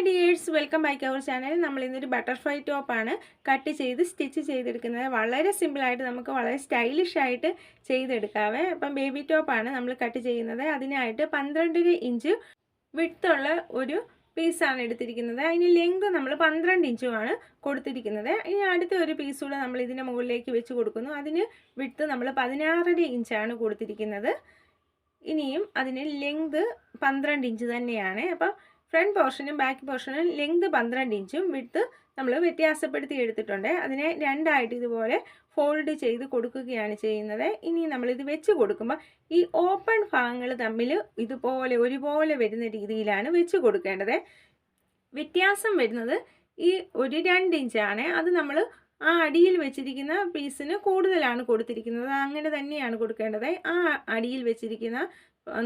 Hi dears welcome back our channel നമ്മൾ ഇന്നൊരു butterfly ടോപ്പാണ് കട്ട് ചെയ്ത് സ്റ്റിച്ച് ചെയ്തെടുക്കുന്നത്. വളരെ സിമ്പിളായിട്ട് നമുക്ക് വളരെ സ്റ്റൈലിഷ് ആയിട്ട് ചെയ്തെടുക്കാവേ. അപ്പം ബേബി ടോപ്പാണ് നമ്മൾ കട്ട് ചെയ്യുന്നത്. അതിനായിട്ട് പന്ത്രണ്ടര ഇഞ്ച് വിട്ടുള്ള ഒരു പീസാണ് എടുത്തിരിക്കുന്നത്. അതിന് ലെങ്ത് നമ്മൾ പന്ത്രണ്ട് ഇഞ്ചുമാണ് കൊടുത്തിരിക്കുന്നത്. ഇനി അടുത്ത ഒരു പീസ് കൂടെ നമ്മൾ ഇതിന്റെ മുകളിലേക്ക് വെച്ച് കൊടുക്കുന്നു. അതിന് വിട്ട് നമ്മൾ പതിനാറര ഇഞ്ചാണ് കൊടുത്തിരിക്കുന്നത്. ഇനിയും അതിന് ലെങ്ത് പന്ത്രണ്ട് ഇഞ്ച് തന്നെയാണ്. അപ്പം ഫ്രണ്ട് പോർഷനും ബാക്ക് പോർഷനും ലെങ്ത് പന്ത്രണ്ട് ഇഞ്ചും വിട്ട് നമ്മൾ വ്യത്യാസപ്പെടുത്തി എടുത്തിട്ടുണ്ട്. അതിനെ രണ്ടായിട്ട് ഇതുപോലെ ഫോൾഡ് ചെയ്ത് കൊടുക്കുകയാണ് ചെയ്യുന്നത്. ഇനി നമ്മളിത് വെച്ച് കൊടുക്കുമ്പോൾ ഈ ഓപ്പൺ ഭാഗങ്ങൾ തമ്മിൽ ഇതുപോലെ ഒരുപോലെ വരുന്ന രീതിയിലാണ് വെച്ച് കൊടുക്കേണ്ടത്. വ്യത്യാസം വരുന്നത് ഈ ഒരു രണ്ട് ഇഞ്ചാണ്. അത് നമ്മൾ ആ അടിയിൽ വെച്ചിരിക്കുന്ന പീസിന് കൂടുതലാണ് കൊടുത്തിരിക്കുന്നത്. അങ്ങനെ തന്നെയാണ് കൊടുക്കേണ്ടത്. ആ അടിയിൽ വെച്ചിരിക്കുന്ന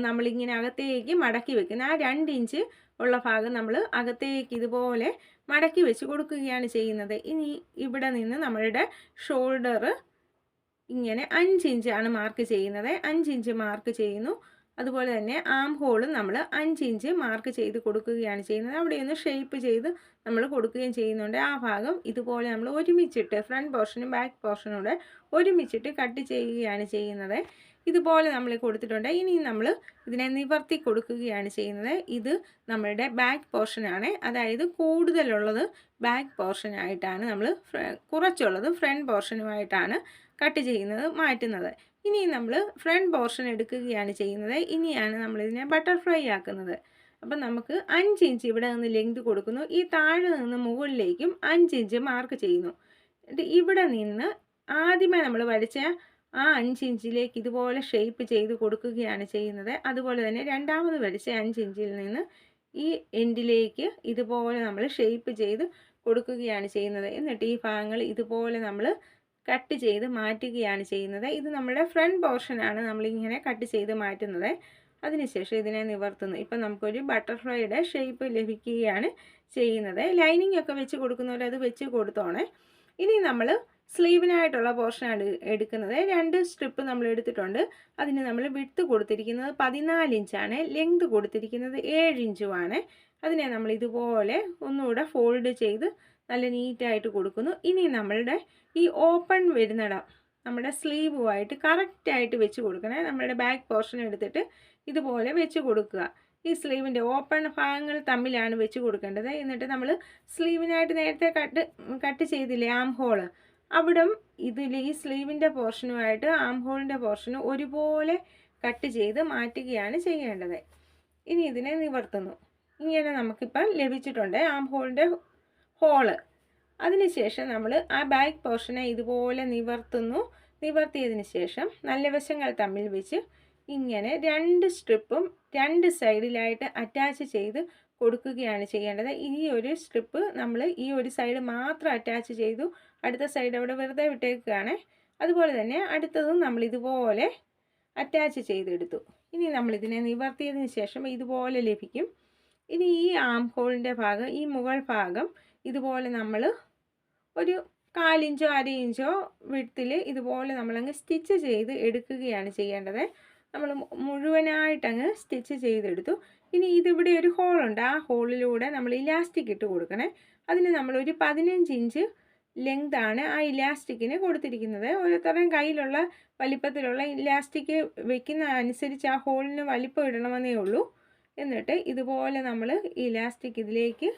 നമ്മളിങ്ങനെ അകത്തേക്ക് മടക്കി വെക്കുന്ന ആ രണ്ട് ഇഞ്ച് ഉള്ള ഭാഗം നമ്മൾ അകത്തേക്ക് ഇതുപോലെ മടക്കി വെച്ച് കൊടുക്കുകയാണ് ചെയ്യുന്നത്. ഇനി ഇവിടെ നിന്ന് നമ്മളുടെ ഷോൾഡർ ഇങ്ങനെ അഞ്ച് ഇഞ്ചാണ് മാർക്ക് ചെയ്യുന്നത്. അഞ്ച് ഇഞ്ച് മാർക്ക് ചെയ്യുന്നു. അതുപോലെ തന്നെ ആം ഹോളും നമ്മൾ അഞ്ച് ഇഞ്ച് മാർക്ക് ചെയ്ത് കൊടുക്കുകയാണ് ചെയ്യുന്നത്. അവിടെ ഒന്ന് ഷേപ്പ് ചെയ്ത് നമ്മൾ കൊടുക്കുകയും ചെയ്യുന്നുണ്ട്. ആ ഭാഗം ഇതുപോലെ നമ്മൾ ഒരുമിച്ചിട്ട് ഫ്രണ്ട് പോർഷനും ബാക്ക് പോർഷനും കൂടെ ഒരുമിച്ചിട്ട് കട്ട് ചെയ്യുകയാണ് ചെയ്യുന്നത്. ഇതുപോലെ നമ്മൾ കൊടുത്തിട്ടുണ്ട്. ഇനി നമ്മൾ ഇതിനെ നിവർത്തി കൊടുക്കുകയാണ് ചെയ്യുന്നത്. ഇത് നമ്മളുടെ ബാക്ക് പോർഷനാണ് അതായത് കൂടുതലുള്ളത് ബാക്ക് പോർഷനായിട്ടാണ് നമ്മൾ കുറച്ചുള്ളത് ഫ്രണ്ട് പോർഷനുമായിട്ടാണ് കട്ട് ചെയ്യുന്നത് മാറ്റുന്നത്. ഇനി നമ്മൾ ഫ്രണ്ട് പോർഷൻ എടുക്കുകയാണ് ചെയ്യുന്നത്. ഇനിയാണ് നമ്മളിതിനെ ബട്ടർഫ്ലൈ ആക്കുന്നത്. അപ്പം നമുക്ക് അഞ്ച് ഇഞ്ച് ഇവിടെ നിന്ന് ലെങ്ത് കൊടുക്കുന്നു. ഈ താഴെ നിന്ന് മുകളിലേക്കും അഞ്ച് ഇഞ്ച് മാർക്ക് ചെയ്യുന്നു. എന്നിട്ട് ഇവിടെ നിന്ന് ആദ്യമേ നമ്മൾ വരച്ച ആ അഞ്ച് ഇഞ്ചിലേക്ക് ഇതുപോലെ ഷേപ്പ് ചെയ്ത് കൊടുക്കുകയാണ് ചെയ്യുന്നത്. അതുപോലെ തന്നെ രണ്ടാമത് വരച്ച അഞ്ച് ഇഞ്ചിൽ നിന്ന് ഈ എൻഡിലേക്ക് ഇതുപോലെ നമ്മൾ ഷേപ്പ് ചെയ്ത് കൊടുക്കുകയാണ് ചെയ്യുന്നത്. എന്നിട്ട് ഈ ഭാഗങ്ങൾ ഇതുപോലെ നമ്മൾ കട്ട് ചെയ്ത് മാറ്റുകയാണ് ചെയ്യുന്നത്. ഇത് നമ്മുടെ ഫ്രണ്ട് പോർഷനാണ് നമ്മളിങ്ങനെ കട്ട് ചെയ്ത് മാറ്റുന്നത്. അതിനുശേഷം ഇതിനെ നിവർത്തുന്നു. ഇപ്പം നമുക്കൊരു ബട്ടർഫ്ലൈയുടെ ഷേപ്പ് ലഭിക്കുകയാണ് ചെയ്യുന്നത്. ലൈനിങ് ഒക്കെ വെച്ച് കൊടുക്കുന്നവർ അത് വെച്ച് കൊടുത്തോണേ. ഇനി നമ്മൾ സ്ലീവിനായിട്ടുള്ള പോർഷനാണ് എടുക്കുന്നത്. രണ്ട് സ്ട്രിപ്പ് നമ്മൾ എടുത്തിട്ടുണ്ട്. അതിന് നമ്മൾ വിട്ട് കൊടുത്തിരിക്കുന്നത് പതിനാല് ഇഞ്ചാണ്. ലെങ്ത് കൊടുത്തിരിക്കുന്നത് ഏഴ് ഇഞ്ചുമാണ്. അതിനെ നമ്മൾ ഇതുപോലെ ഒന്നുകൂടെ ഫോൾഡ് ചെയ്ത് നല്ല നീറ്റായിട്ട് കൊടുക്കുന്നു. ഇനി നമ്മളുടെ ഈ ഓപ്പൺ വരുന്നിടം നമ്മുടെ സ്ലീവുമായിട്ട് കറക്റ്റായിട്ട് വെച്ച് കൊടുക്കണേ. നമ്മുടെ ബാക്ക് പോർഷൻ എടുത്തിട്ട് ഇതുപോലെ വെച്ച് കൊടുക്കുക. ഈ സ്ലീവിന്റെ ഓപ്പൺ ഭാഗങ്ങൾ തമ്മിലാണ് വെച്ച് കൊടുക്കേണ്ടത്. എന്നിട്ട് നമ്മൾ സ്ലീവിനായിട്ട് നേരത്തെ കട്ട് കട്ട് ചെയ്തില്ലേ ആം ഹോൾ അവിടം ഇതിൽ ഈ സ്ലീവിന്റെ പോർഷനുമായിട്ട് ആം ഹോളിന്റെ പോർഷനും ഒരുപോലെ കട്ട് ചെയ്ത് മാറ്റുകയാണ് ചെയ്യേണ്ടത്. ഇനി ഇതിനെ നിവർത്തുന്നു. ഇങ്ങനെ നമുക്കിപ്പം ലഭിച്ചിട്ടുണ്ട് ആം ഹോളിന്റെ ഹോൾ അതിനുശേഷം നമ്മൾ ആ ബാക്ക് പോർഷനെ ഇതുപോലെ നിവർത്തുന്നു. നിവർത്തിയതിന് ശേഷം നല്ല വശങ്ങൾ തമ്മിൽ വെച്ച് ഇങ്ങനെ രണ്ട് സ്ട്രിപ്പും രണ്ട് സൈഡിലായിട്ട് അറ്റാച്ച് ചെയ്ത് കൊടുക്കുകയാണ് ചെയ്യേണ്ടത്. ഈ ഒരു സ്ട്രിപ്പ് നമ്മൾ ഈ ഒരു സൈഡ് മാത്രം അറ്റാച്ച് ചെയ്തു അടുത്ത സൈഡ് അവിടെ വെറുതെ വിട്ടേക്കുകയാണ്. അതുപോലെ തന്നെ അടുത്തതും നമ്മൾ ഇതുപോലെ അറ്റാച്ച് ചെയ്തെടുത്തു. ഇനി നമ്മളിതിനെ നിവർത്തിയതിന് ശേഷം ഇതുപോലെ ലഭിക്കും. ഇനി ഈ ആം ഹോളിന്റെ ഭാഗം ഈ മുകൾ ഭാഗം ഇതുപോലെ നമ്മൾ ഒരു കാലിഞ്ചോ അര ഇഞ്ചോ വിടത്തിൽ ഇതുപോലെ നമ്മളങ്ങ് സ്റ്റിച്ച് ചെയ്ത് എടുക്കുകയാണ് ചെയ്യേണ്ടത്. നമ്മൾ മുഴുവനായിട്ടങ്ങ് സ്റ്റിച്ച് ചെയ്തെടുത്തു. ഇനി ഇതിവിടെ ഒരു ഹോളുണ്ട് ആ ഹോളിലൂടെ നമ്മൾ ഇലാസ്റ്റിക് ഇട്ട് കൊടുക്കണേ. അതിന് നമ്മളൊരു പതിനഞ്ച് ഇഞ്ച് ലെങ്താണ് ആ ഇലാസ്റ്റിക്കിന് കൊടുത്തിരിക്കുന്നത്. ഓരോരുത്തരുടെയും കയ്യിലുള്ള വലിപ്പത്തിലുള്ള ഇലാസ്റ്റിക് വെക്കുന്ന അനുസരിച്ച് ആ ഹോളിന് വലിപ്പം ഇടണമെന്നേ ഉള്ളൂ. എന്നിട്ട് ഇതുപോലെ നമ്മൾ ഇലാസ്റ്റിക് ഇതിലേക്ക്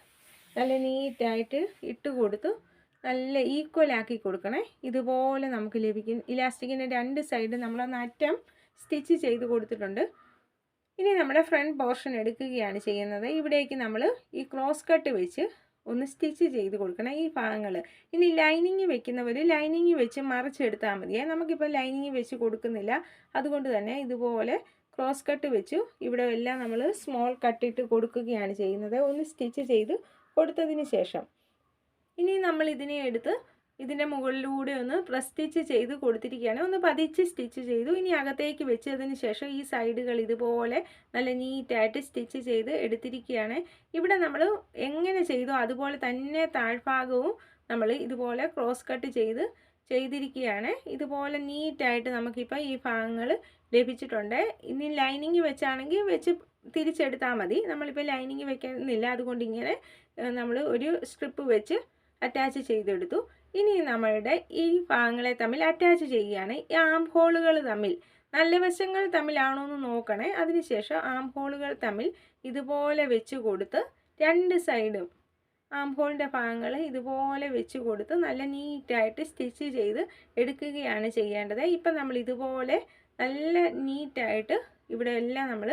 നല്ല നീറ്റായിട്ട് ഇട്ട് കൊടുത്തു നല്ല ഈക്വൽ ആക്കി കൊടുക്കണേ. ഇതുപോലെ നമുക്ക് ലഭിക്കും. ഇലാസ്റ്റിക്കിന്റെ രണ്ട് സൈഡ് നമ്മളൊന്ന് അറ്റം സ്റ്റിച്ച് ചെയ്ത് കൊടുത്തിട്ടുണ്ട്. ഇനി നമ്മുടെ ഫ്രണ്ട് പോർഷൻ എടുക്കുകയാണ് ചെയ്യുന്നത്. ഇവിടേക്ക് നമ്മൾ ഈ ക്രോസ് കട്ട് വെച്ച് ഒന്ന് സ്റ്റിച്ച് ചെയ്ത് കൊടുക്കണം ഈ ഭാഗങ്ങൾ ഇനി ലൈനിങ് വെക്കുന്നവർ ലൈനിങ് വെച്ച് മറിച്ചെടുത്താൽ മതിയേ. നമുക്കിപ്പോൾ ലൈനിങ് വെച്ച് കൊടുക്കുന്നില്ല. അതുകൊണ്ട് തന്നെ ഇതുപോലെ ക്രോസ് കട്ട് വെച്ചു. ഇവിടെ എല്ലാം നമ്മൾ സ്മോൾ കട്ടിട്ട് കൊടുക്കുകയാണ് ചെയ്യുന്നത്. ഒന്ന് സ്റ്റിച്ച് ചെയ്ത് കൊടുത്തതിന് ശേഷം. ഇനി നമ്മൾ ഇതിനെ എടുത്ത് ഇതിന്റെ മുകളിലൂടെ ഒന്ന് പ്രസ് സ്റ്റിച്ച് ചെയ്ത് കൊടുത്തിരിക്കുകയാണ്. ഒന്ന് പതിച്ച് സ്റ്റിച്ച് ചെയ്തു. ഇനി അകത്തേക്ക് വെച്ചതിന് ശേഷം ഈ സൈഡുകൾ ഇതുപോലെ നല്ല നീറ്റായിട്ട് സ്റ്റിച്ച് ചെയ്ത് എടുത്തിരിക്കുകയാണ്. ഇവിടെ നമ്മൾ എങ്ങനെ ചെയ്തോ അതുപോലെ തന്നെ താഴ്ഭാഗവും നമ്മൾ ഇതുപോലെ ക്രോസ് കട്ട് ചെയ്ത് ചെയ്തിരിക്കുകയാണ്. ഇതുപോലെ നീറ്റായിട്ട് നമുക്കിപ്പോൾ ഈ ഭാഗങ്ങൾ ലഭിച്ചിട്ടുണ്ട്. ഇനി ലൈനിങ് വെച്ചാണെങ്കിൽ വെച്ച് തിരിച്ചെടുത്താൽ മതി. നമ്മളിപ്പോൾ ലൈനിങ് വെക്കുന്നില്ല. അതുകൊണ്ട് ഇങ്ങനെ നമ്മൾ ഒരു സ്ട്രിപ്പ് വെച്ച് അറ്റാച്ച് ചെയ്തെടുത്തു. ഇനി നമ്മളുടെ ഈ ഭാഗങ്ങളെ തമ്മിൽ അറ്റാച്ച് ചെയ്യുകയാണ്. ഈ ആം ഹോളുകൾ തമ്മിൽ. നല്ല വശങ്ങൾ തമ്മിലാണോ എന്ന് നോക്കണേ. അതിനുശേഷം ആം ഹോളുകൾ തമ്മിൽ ഇതുപോലെ വെച്ച് കൊടുത്ത് രണ്ട് സൈഡും ആം ഭാഗങ്ങൾ ഇതുപോലെ വെച്ച് കൊടുത്ത് നല്ല നീറ്റായിട്ട് സ്റ്റിച്ച് ചെയ്ത് എടുക്കുകയാണ് ചെയ്യേണ്ടത്. ഇപ്പം നമ്മൾ ഇതുപോലെ നല്ല നീറ്റായിട്ട് ഇവിടെ എല്ലാം നമ്മൾ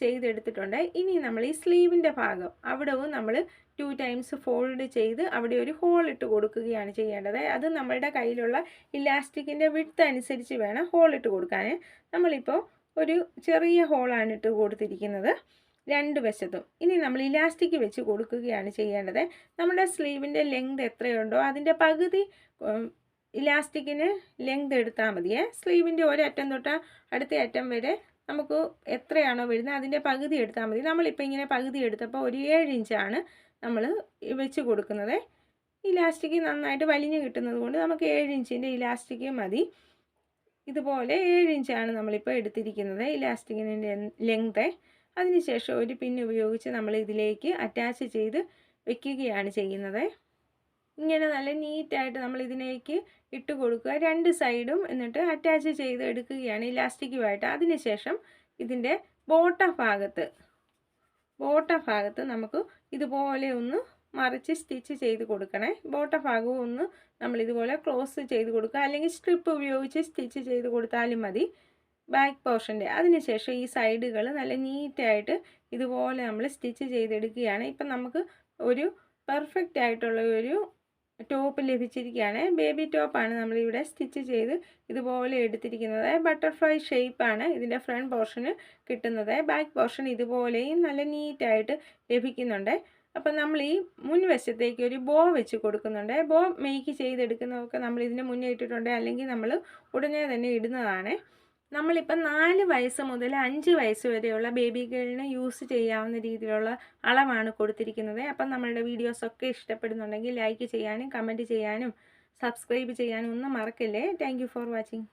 ചെയ്തെടുത്തിട്ടുണ്ട്. ഇനി നമ്മൾ ഈ സ്ലീവിന്റെ ഭാഗം അവിടവും നമ്മൾ ടു ടൈംസ് ഫോൾഡ് ചെയ്ത് അവിടെ ഒരു ഹോൾ ഇട്ട് കൊടുക്കുകയാണ് ചെയ്യേണ്ടത്. അത് നമ്മളുടെ കയ്യിലുള്ള ഇലാസ്റ്റിക്കിന്റെ വിട്ത് അനുസരിച്ച് വേണം ഹോൾ ഇട്ട് കൊടുക്കാൻ. നമ്മളിപ്പോൾ ഒരു ചെറിയ ഹോളാണ് ഇട്ട് കൊടുത്തിരിക്കുന്നത്. രണ്ട് വശത്തും. ഇനി നമ്മൾ ഇലാസ്റ്റിക് വെച്ച് കൊടുക്കുകയാണ് ചെയ്യേണ്ടത്. നമ്മുടെ സ്ലീവിന്റെ ലെങ്ത് എത്രയുണ്ടോ അതിന്റെ പകുതി ഇലാസ്റ്റിക്കിന് ലെങ്ത് എടുത്താൽ മതിയേ സ്ലീവിന്റെ ഒരറ്റം തൊട്ട് അടുത്ത അറ്റം വരെ നമുക്ക് എത്രയാണോ വരുന്നത് അതിന്റെ പകുതി എടുത്താൽ മതി. നമ്മളിപ്പോൾ ഇങ്ങനെ പകുതി എടുത്തപ്പോൾ ഒരു ഏഴ് ഇഞ്ചാണ് നമ്മൾ വെച്ച് കൊടുക്കുന്നത്. ഇലാസ്റ്റിക് നന്നായിട്ട് വലിഞ്ഞു കിട്ടുന്നത് കൊണ്ട് നമുക്ക് ഏഴ് ഇഞ്ചിന്റെ ഇലാസ്റ്റിക് മതി. ഇതുപോലെ ഏഴ് ഇഞ്ചാണ് നമ്മളിപ്പോൾ എടുത്തിരിക്കുന്നത് ഇലാസ്റ്റിക്കിന്റെ ലെങ്ത് അതിനുശേഷം ഒരു പിൻ ഉപയോഗിച്ച് നമ്മൾ ഇതിലേക്ക് അറ്റാച്ച് ചെയ്ത് വെക്കുകയാണ് ചെയ്യുന്നത്. ഇങ്ങനെ നല്ല നീറ്റായിട്ട് നമ്മൾ ഇതിലേക്ക് ഇട്ട് കൊടുക്കുക. രണ്ട് സൈഡും എന്നിട്ട് അറ്റാച്ച് ചെയ്ത് എടുക്കുകയാണ് ഇലാസ്റ്റിക്കുമായിട്ട് അതിനുശേഷം ഇതിന്റെ ബോട്ട ഭാഗത്ത് ബോട്ട ഭാഗത്ത് നമുക്ക് ഇതുപോലെ ഒന്ന് മറിച്ച് സ്റ്റിച്ച് ചെയ്ത് കൊടുക്കണേ. ബോട്ട ഭാഗവും ഒന്ന് നമ്മൾ ഇതുപോലെ ക്ലോസ് ചെയ്ത് കൊടുക്കുക. അല്ലെങ്കിൽ സ്ട്രിപ്പ് ഉപയോഗിച്ച് സ്റ്റിച്ച് ചെയ്ത് കൊടുത്താലും മതി. ബാക്ക് പോർഷന്റെ അതിനുശേഷം ഈ സൈഡുകൾ നല്ല നീറ്റായിട്ട് ഇതുപോലെ നമ്മൾ സ്റ്റിച്ച് ചെയ്തെടുക്കുകയാണ്. ഇപ്പം നമുക്ക് ഒരു പെർഫെക്റ്റ് ആയിട്ടുള്ള ഒരു ടോപ്പ് ലഭിച്ചിരിക്കുകയാണ്. ബേബി ടോപ്പാണ് നമ്മളിവിടെ സ്റ്റിച്ച് ചെയ്ത് ഇതുപോലെ എടുത്തിരിക്കുന്നത്. ബട്ടർഫ്ലൈ ഷേപ്പാണ് ഇതിന്റെ ഫ്രണ്ട് പോർഷന് കിട്ടുന്നത്. ബാക്ക് പോർഷൻ ഇതുപോലെയും നല്ല നീറ്റായിട്ട് ലഭിക്കുന്നുണ്ട്. അപ്പം നമ്മൾ ഈ മുൻവശത്തേക്ക് ഒരു ബോ വെച്ച് കൊടുക്കുന്നുണ്ട്. ബോ മേക്ക് ചെയ്തെടുക്കുന്നതൊക്കെ നമ്മൾ ഇതിന് മുന്നേ ഇട്ടിട്ടുണ്ട്. അല്ലെങ്കിൽ നമ്മൾ ഉടനെ തന്നെ ഇടുന്നതാണ്. നമ്മളിപ്പം നാല് വയസ്സ് മുതൽ അഞ്ച് വയസ്സ് വരെയുള്ള ബേബി ഗേളിന് യൂസ് ചെയ്യാവുന്ന രീതിയിലുള്ള അളവാണ് കൊടുത്തിരിക്കുന്നത്. അപ്പം നമ്മളുടെ വീഡിയോസൊക്കെ ഇഷ്ടപ്പെടുന്നുണ്ടെങ്കിൽ ലൈക്ക് ചെയ്യാനും കമന്റ് ചെയ്യാനും സബ്സ്ക്രൈബ് ചെയ്യാനും ഒന്നും മറക്കല്ലേ. Thank for watching